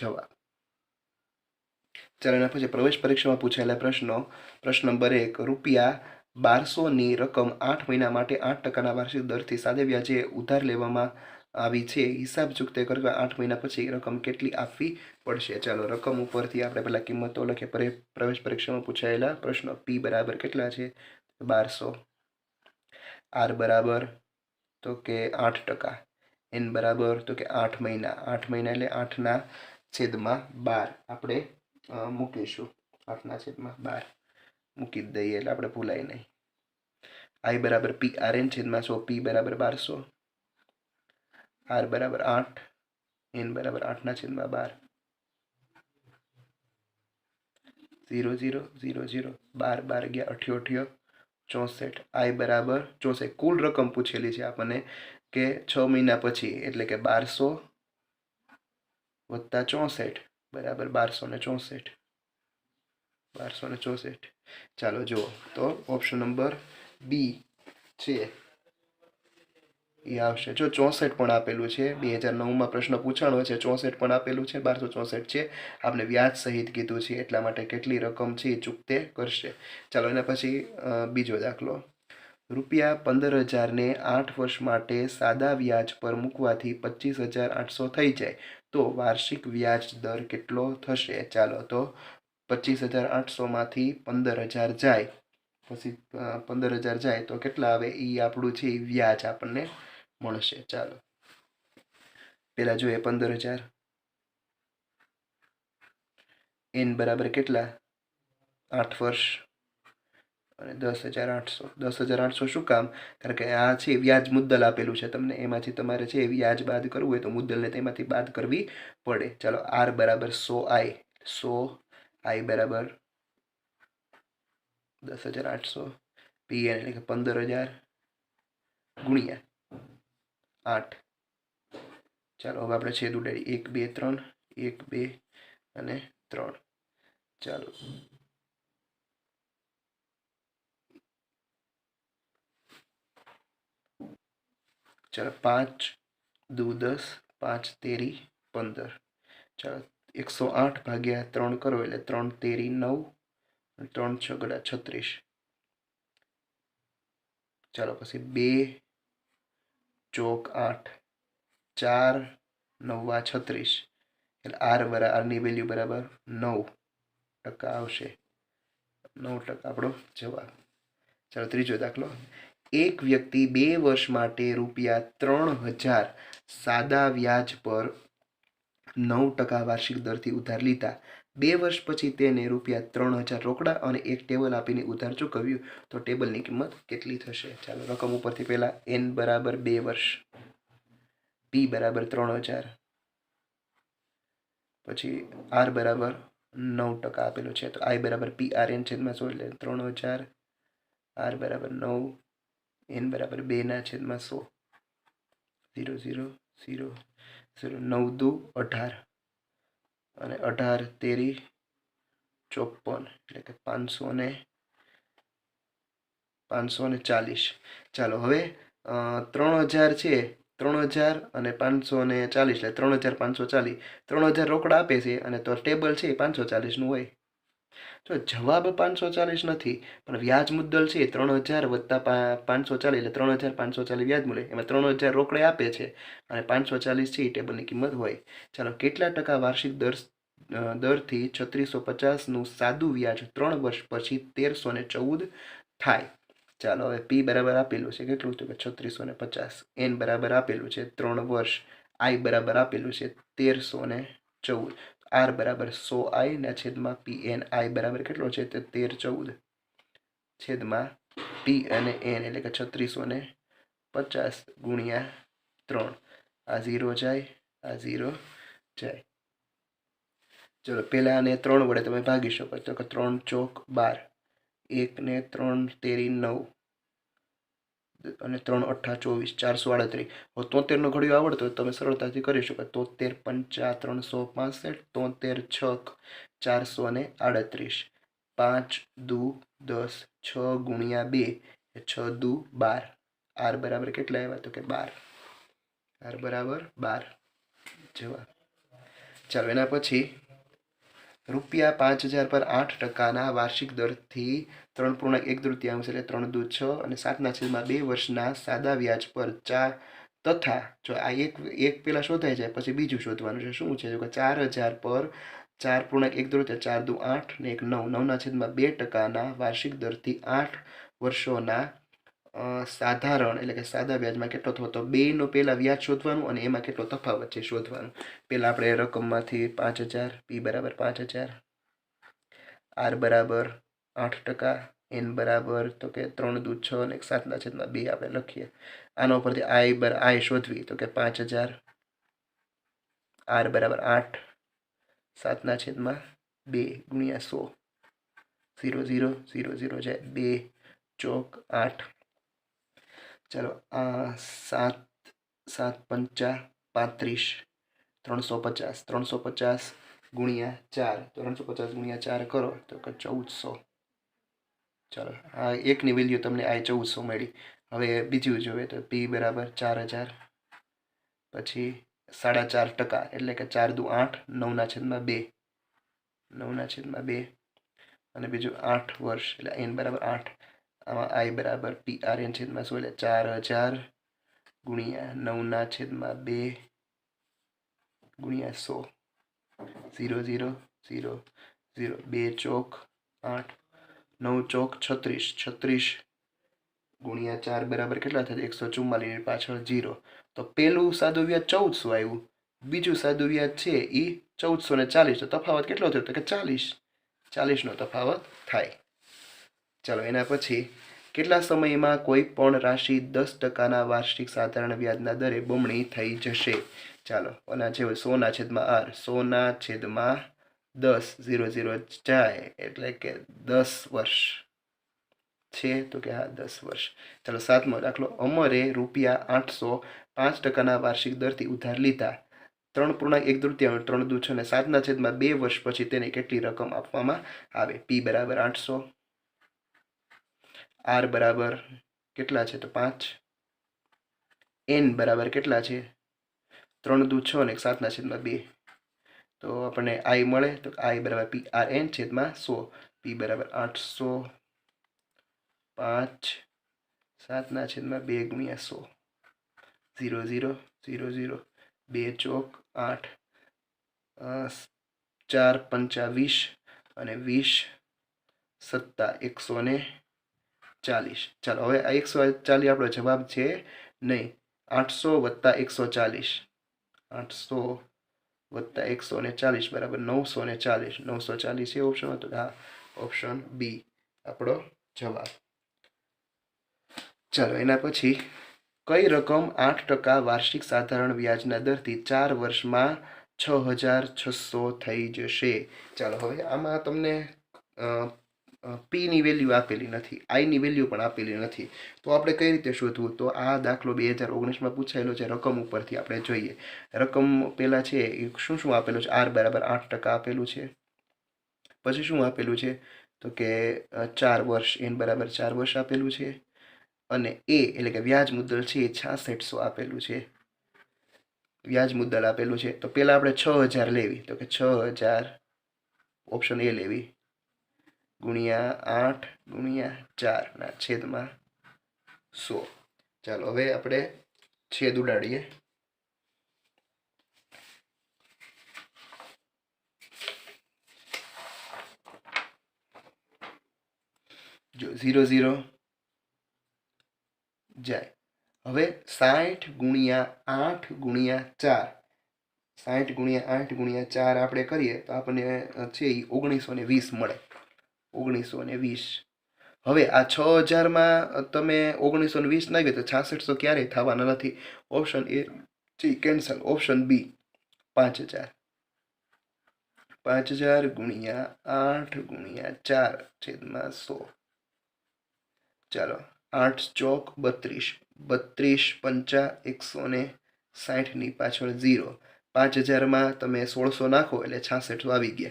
જવાબ. ચાલો એના પછી પ્રવેશ પરીક્ષામાં પૂછાયેલા પ્રશ્નો. પ્રશ્ન નંબર એક, રૂપિયા બારસોની રકમ આઠ મહિના માટે આઠ ટકાના વાર્ષિક દરથી સાદે વ્યાજે ઉધાર લેવામાં આવી છે હિસાબ ચૂકતે કરવા આઠ મહિના પછી રકમ કેટલી આપવી પડશે? ચાલો, રકમ ઉપરથી આપણે પહેલાં કિંમતો લખીએ. પરે- પ્રવેશ પરીક્ષામાં પૂછાયેલા પ્રશ્નો. પી બરાબર કેટલા છે? બારસો. આર બરાબર તો કે આઠ ટકા. એન બરાબર તો કે આઠ મહિના. આઠ મહિના એટલે આઠના છેદમાં બાર. આપણે મૂકીશું. આઠના છેદમાં બાર. મૂકી દઈએ એટલે આપણે ભૂલાય નહીં. આઈ બરાબર પી, આર એન છેદમાં સો, પી બરાબર બારસો. આર બરાબર આઠ. એન બરાબર આઠના છેદમાં બાર. Zero zero zero zero. બાર બાર ગયા અઠ્યો અઠ્યો ચોસઠ. આઈ બરાબર ચોસઠ. કુલ રકમ પૂછેલી છે આપણને કે છ મહિના પછી, એટલે કે બારસો વત્તા ચોસઠ, બરાબર બારસો ને ચોસઠ. બારસો ને ચોસઠ. ચાલો જુઓ. તો ઓપ્શન નંબર બી છે. એ આવશે. જો ચોસઠ પણ આપેલું છે, બે હજાર નવમાં પ્રશ્ન પૂછાણો છે, ચોસઠ પણ આપેલું છે, બારસો ચોસઠ છે. આપણે વ્યાજ સહિત કીધું છે, એટલા માટે કેટલી રકમ છે એ ચૂકતે કરશે. ચાલો એના પછી બીજો દાખલો. રૂપિયા પંદર હજારને આઠ વર્ષ માટે સાદા વ્યાજ પર મૂકવાથી પચીસ હજાર આઠસો થઈ જાય. તો વાર્ષિક વ્યાજ દર કેટલો થશે? ચાલો તો પચીસ હજાર આઠસોમાંથી પંદર હજાર જાય. પછી પંદર હજાર જાય તો કેટલા આવે? એ આપણું છે એ વ્યાજ આપણને મળશે. ચાલો. પહેલાં જોઈએ પંદર હજાર. એન બરાબર કેટલા? આઠ વર્ષ. અને દસ હજાર આઠસો, દસ હજાર આઠસો શું કામ? કારણ કે આ છે વ્યાજ મુદ્દલ આપેલું છે તમને, એમાંથી તમારે છે વ્યાજ બાદ કરવું હોય તો મુદ્દલને તેમાંથી બાદ કરવી પડે. ચાલો, આર બરાબર સો આઈ સો આઈ બરાબર દસ હજાર આઠસો પીએન એટલે કે પંદર હજાર ગુણ્યા આઠ. ચાલો, હવે આપણે છેદ ઉડાડી એક, બે, ત્રણ, એક, બે અને ત્રણ. ચાલો. ચાલો પાંચ, દુ, દસ, પાંચ, તેરી, પંદર. ચાલો એકસો આઠ ભાગ્યા ત્રણ કરો એટલે ત્રણ, તેરી, નવ ત્રણ છગડા છત્રીસ. ચાલો પછી બે, ચોક આઠ, ચાર, નવ્વા છત્રીસ. એટલે આર બરાબર આરની વેલ્યુ બરાબર નવ ટકા આવશે. નવ ટકા આપણો જવાબ. ચાલો ત્રીજો દાખલો. એક વ્યક્તિ બે વર્ષ માટે રૂપિયા ત્રણ હજાર સાદા વ્યાજ પર નવ ટકા વાર્ષિક દરથી ઉધાર લીધા. બે વર્ષ પછી તેને રૂપિયા ત્રણ હજાર રોકડા અને એક ટેબલ આપીને ઉધાર ચૂકવ્યું. તો ટેબલની કિંમત કેટલી થશે? ચાલો, રકમ ઉપરથી પહેલાં એન બરાબર બે વર્ષ, પી બરાબર ત્રણ હજાર, પછી આર બરાબર નવ ટકા આપેલો છે. તો આઈ બરાબર પી આર એન છેદમાં સો એટલે ત્રણ હજાર, આર બરાબર નવ એન બરાબર બેના છેદમાં સો. ઝીરો ઝીરો ઝીરો ઝીરો, નવ દુ, અઢાર. અને અઢાર, તેરી, ચોપન, એટલે કે પાંચસો ને પાંચસો ને ચાલીસ. ચાલો હવે ત્રણ હજાર છે, ત્રણ હજાર અને પાંચસો ને ચાલીસ, એટલે ત્રણ હજાર પાંચસો ચાલીસ. ત્રણ હજાર રોકડા આપે છે અને તો ટેબલ છે એ પાંચસો ચાલીસનું હોય. જો જવાબ પાંચસો ચાલીસ નથી, પણ વ્યાજ મુદ્દલ છે ત્રણ હજાર વત્તા પાંચસો ચાલીસ એટલે ત્રણ હજાર પાંચસો ચાલીસ વ્યાજ મળે, એમાં ત્રણ હજાર રોકડે આપે છે અને પાંચસો ચાલીસ છે એ ટેબલની કિંમત હોય. ચાલો, કેટલા ટકા વાર્ષિક દર દરથી છત્રીસો પચાસનું સાદું વ્યાજ ત્રણ વર્ષ પછી તેરસો ને ચૌદ થાય? ચાલો, હવે પી બરાબર આપેલું છે, કેટલું તો કે છત્રીસો ને પચાસ. એન બરાબર આપેલું છે ત્રણ વર્ષ આઈ બરાબર આપેલું છે તેરસો ને ચૌદ. આર બરાબર સો આઈ ને છેદમાં પી એન આઈ બરાબર કેટલો છે? તે તેર ચૌદ. છેદમાં પી અને એન એટલે કે છત્રીસો ને પચાસ ગુણ્યા ત્રણ. આ ઝીરો જાય, આ ઝીરો જાય. ચલો પહેલાં આને ત્રણ વડે તમે ભાગી શકો. તો કે ત્રણ ચોક બાર. એક ને ત્રણ તેરી નવ. અને ત્રણ અઠ્ઠા ચોવીસ ચારસો આડત્રીસ હવે તોતેરનો ઘડિયો આવડતો હોય તમે સરળતાથી કરી શકો. તોતેર પંચા ત્રણસો પાસઠ, તોતેર છ ચારસો ને આડત્રીસ. પાંચ દુ દસ, છ ગુણ્યા બે છ દુ બાર. આર બરાબર કેટલા આવ્યા? તો કે બાર. આર બરાબર બાર. જવાબ. ચાલો એના પછી રૂપિયા પાંચ હજાર પર આઠ ટકાના વાર્ષિક દરથી ત્રણ પૂર્ણાંક એક તૃતીયાંશ એટલે ત્રણ દુ છ અને સાતના છેદમાં બે વર્ષના સાદા વ્યાજ પર ચાર તથા જો આ એક એક પેલા શોધાઈ જાય પછી બીજું શોધવાનું છે. શું છે? જો કે ચાર હજાર પર ચાર પૂર્ણાંક એક દૂર ચાર દુ આઠ ને એક નવ. નવના છેદમાં બે ટકાના વાર્ષિક દરથી આઠ વર્ષોના સાધારણ, એટલે કે સાદા વ્યાજમાં કેટલો થતો બેનો પહેલાં વ્યાજ શોધવાનું અને એમાં કેટલો તફાવત છે શોધવાનું. પહેલાં આપણે રકમમાંથી પાંચ હજાર, પી બરાબર પાંચ હજાર, આર બરાબર આઠ ટકા, એન બરાબર તો કે ત્રણ દૂધ છ અને એક સાતના છેદમાં બે આપણે લખીએ. આના ઉપરથી આઈ બર, આઈ શોધવી તો કે પાંચ હજાર, આર બરાબર આઠ સાતના છેદમાં બે ગુણ્યા સો. ઝીરો ઝીરો ઝીરો ઝીરો જાય બે ચોક આઠ. ચાલો સાત સાત પંચા પાંત્રીસ, ત્રણસો પચાસ ત્રણસો પચાસ ગુણ્યા ચાર. ત્રણસો પચાસ ગુણ્યા ચાર કરો, તો કે ચૌદસો. ચાલો, આ એકની વેલ્યુ તમને આ ચૌદસો મળી. હવે બીજું જોઈએ તો પી બરાબર ચાર હજાર, પછી સાડા ચાર ટકા, એટલે કે ચાર દુ આઠ નવના છેદમાં બે. નવના છેદમાં બે. અને બીજું આઠ વર્ષ, એટલે એન બરાબર આઠ. આમાં આઈ બરાબર પી આર એન છેદમાં શું એટલે ચાર હજાર ગુણ્યા નવના છેદમાં બે ગુણ્યા સો. Zero zero zero zero. બે ચોક, આઠ. નવ ચોક, છત્રીસ. છત્રીસ ગુણ્યા ચાર બરાબર કેટલા થાય? એકસો ચુમ્માલીસ પાછળ ઝીરો. તો પેલું સાદું વ્યાજ ચૌદસો આવ્યું. બીજું સાદું વ્યાજ છે એ ચૌદસો ને ચાલીસ. તો તફાવત કેટલો થયો? તો કે ચાલીસ. ચાલીસનો તફાવત થાય. ચાલો, એના પછી કેટલા સમયમાં કોઈ પણ રાશિ દસ ટકાના વાર્ષિક સાધારણ વ્યાજના દરે બમણી થઈ જશે? ચાલો આના જેવું સોના છેદમાં આર, સોના છેદમાં દસ, ઝીરો ઝીરો જાય એટલે કે દસ વર્ષ. છે તો કે હા, દસ વર્ષ. ચાલો, સાતમો દાખલો. અમરે રૂપિયા આઠસો પાંચ ટકાના વાર્ષિક દરથી ઉધાર લીધા. ત્રણ પૂર્ણાંક એક તૃતીયાંશ, ત્રણ દુ છ અને સાતના છેદમાં બે વર્ષ પછી તેને કેટલી રકમ આપવામાં આવે? પી બરાબર આઠસો. આર બરાબર કેટલા છે? તો પાંચ. એન બરાબર કેટલા છે? ત્રણ દુ છ અને સાતના છેદમાં બે. તો આપણને આઈ મળે તો આઈ બરાબર પી આર એન છેદમાં સો. પી બરાબર આઠસો. પાંચ. સાતના છેદમાં બે ગુણ્યા સો. Zero zero zero zero. બે ચોક આઠ. ચાર પંચા વીસ અને વીસ સત્તા એકસો ને ચાલીસ. ચાલો, હવે આ એકસો ચાલીસ આપણો જવાબ છે નહીં. આઠસો વત્તા એકસો ચાલીસ. આઠસો વત્તા એકસો ને ચાલીસ બરાબર નવસો ને ચાલીસ. નવસો ચાલીસ એ ઓપ્શન હતો. હા ઓપ્શન બી આપણો જવાબ. ચાલો, એના પછી કઈ રકમ આઠ ટકા વાર્ષિક સાધારણ વ્યાજના દરથી ચાર વર્ષમાં છ હજાર છસો થઈ જશે? ચાલો, હવે આમાં તમને પીની વેલ્યુ આપેલી નથી આઈની વેલ્યુ પણ આપેલી નથી. તો આપણે કઈ રીતે શોધવું? તો આ દાખલો બે હજાર ઓગણીસમાં પૂછાયેલો છે, રકમ ઉપરથી આપણે જોઈએ. રકમ પહેલાં છે, એ શું શું આપેલું છે? આર બરાબર આઠ ટકા આપેલું છે. પછી શું આપેલું છે? તો કે ચાર વર્ષ, એન બરાબર ચાર વર્ષ આપેલું છે. અને એ એટલે કે વ્યાજ મુદ્દલ છે એ છાસઠસો આપેલું છે. વ્યાજ મુદ્દલ આપેલું છે. તો પહેલાં આપણે છ હજાર લેવી. તો કે છ હજાર, ઓપ્શન એ લેવી. ગુણ્યા આઠ ગુણ્યા ચારના છેદમાં સો. ચાલો, હવે આપણે છેદ ઉડાડીએ. જો ઝીરો ઝીરો જાય. હવે સાઠ ગુણ્યા આઠ ગુણ્યા ચાર. સાઠ ગુણ્યા આઠ ગુણ્યા ચાર આપણે કરીએ તો આપણને છે એ ઓગણીસો ને વીસ મળે. ઓગણીસો ને વીસ. હવે આ છ હજારમાં તમે ઓગણીસો ને વીસ નાખીએ તો છાસઠસો ક્યારેય થવાના નથી. ઓપ્શન એ જી કેન્સલ. ઓપ્શન બી, પાંચ હજાર. પાંચ હજાર ગુણ્યા આઠ ગુણ્યા ચાર છેદમાં સો. ચાલો, આઠ ચોક બત્રીસ. બત્રીસ પંચા એકસો ને સાઠની પાછળ ઝીરો. પાંચ હજારમાં તમે સોળસો નાખો એટલે છાસઠ આવી ગયા.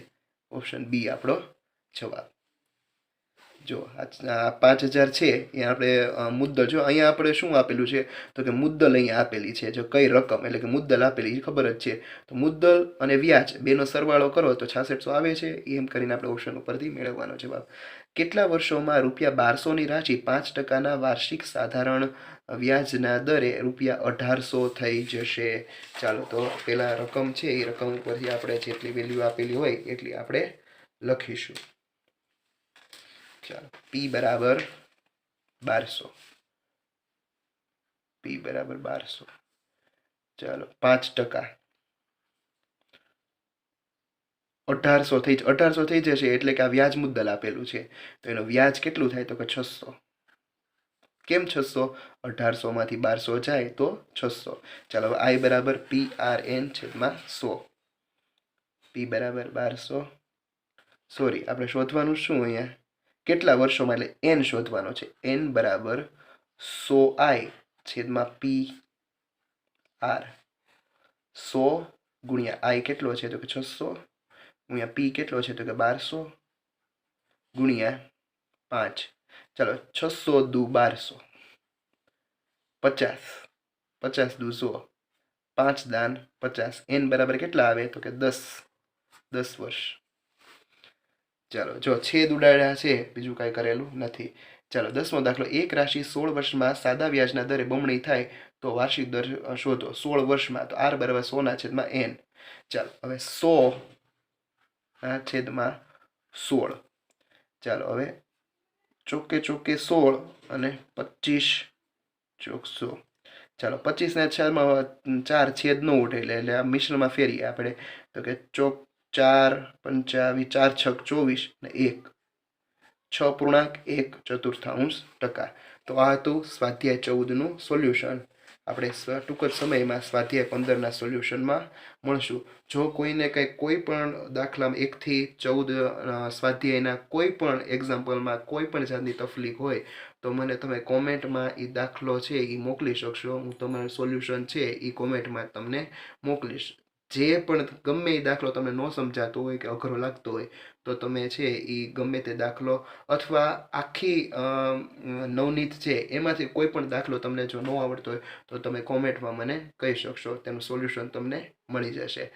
ઓપ્શન બી આપણો જવાબ. જો આ પાંચ હજાર છે, એ આપણે મુદ્દલ જો અહીંયા આપણે શું આપેલું છે? તો કે મુદ્દલ અહીંયા આપેલી છે. જો કઈ રકમ એટલે કે મુદ્દલ આપેલી ખબર જ છે. તો મુદ્દલ અને વ્યાજ બેનો સરવાળો કરો તો છાસઠસો આવે છે. એમ કરીને આપણે ઓપ્શન ઉપરથી મેળવવાનો જવાબ. કેટલા વર્ષોમાં રૂપિયા બારસોની રાશિ પાંચ ટકાના વાર્ષિક સાધારણ વ્યાજના દરે રૂપિયા અઢારસો થઈ જશે? ચાલો તો પેલા રકમ છે, એ રકમ ઉપરથી આપણે જેટલી વેલ્યુ આપેલી હોય એટલી આપણે લખીશું. ચાલો પી બરાબર બારસો. પી બરાબર બારસો. ચાલો, પાંચ ટકા. અઢારસો થઈ અઢારસો થઈ જશે એટલે કે આ વ્યાજ મુદ્દલ આપેલું છે. તો એનો વ્યાજ કેટલું થાય તો કે છસો. કેમ છસો? અઢારસોમાંથી બારસો જાય તો છસો. ચાલો આઈ બરાબર પી આર એન છેદમાં સો. પી બરાબર બારસો. સોરી આપણે શોધવાનું શું અહીંયા? કેટલા વર્ષોમાં એટલે એન શોધવાનો છે? એન બરાબર સો આઈ છેદમાં પી આર સો ગુણ્યા આઈ કેટલો છે? તો કે છસો. ગુણ્યા પી કેટલો છે? તો કે બારસો. ગુણ્યા પાંચ. ચાલો, છસો દુ બારસો. પચાસ. પચાસ દુ સો. પાંચ દાન પચાસ. એન બરાબર કેટલા આવે? તો કે દસ. દસ વર્ષ. ચાલો, જો છેદ ઉડાડ્યા છે, બીજું કાંઈ કરેલું નથી. ચાલો, દસમો દાખલો, એક રાશિ સોળ વર્ષમાં સાદા વ્યાજના દરે બમણી થાય તો વાર્ષિક દર શોધો, સોળ વર્ષમાં, તો આર બરાબર સોના છેદમાં એન. ચાલો, હવે સો ના છેદમાં સોળ. ચાલો, હવે ચોકે ચોકે સોળ અને પચીસ ચોકસો ચાલો, પચીસના છેદમાં ચાર છેદ ન ઉઠે એટલે એટલે આ મિશ્રમાં ફેરીએ આપણે. તો કે ચોક ચાર પંચાવી, ચાર છક ચોવીસ ને એક. છ પૂર્ણાંક એક ચતુર્થાંશ ટકા. તો આ હતું સ્વાધ્યાય ચૌદનું સોલ્યુશન. આપણે ટૂંક જ સમયમાં સ્વાધ્યાય પંદરના સોલ્યુશનમાં મળશું. જો કોઈને કંઈ કોઈ પણ દાખલામાં એકથી ચૌદ સ્વાધ્યાયના કોઈ પણ એક્ઝામ્પલમાં કોઈ પણ જાતની તકલીફ હોય, તો મને તમે કોમેન્ટમાં એ દાખલો છે એ મોકલી શકશો. હું તમારું સોલ્યુશન છે એ કોમેન્ટમાં તમને મોકલીશ. જે પણ ગમે એ દાખલો તમને ન સમજાતો હોય કે અઘરો લાગતો હોય, તો તમે છે એ ગમે તે દાખલો અથવા આખી નવનીત છે એમાંથી કોઈ પણ દાખલો તમને જો ન આવડતો હોય, તો તમે કોમેન્ટમાં મને કહી શકશો, તેનું સોલ્યુશન તમને મળી જશે.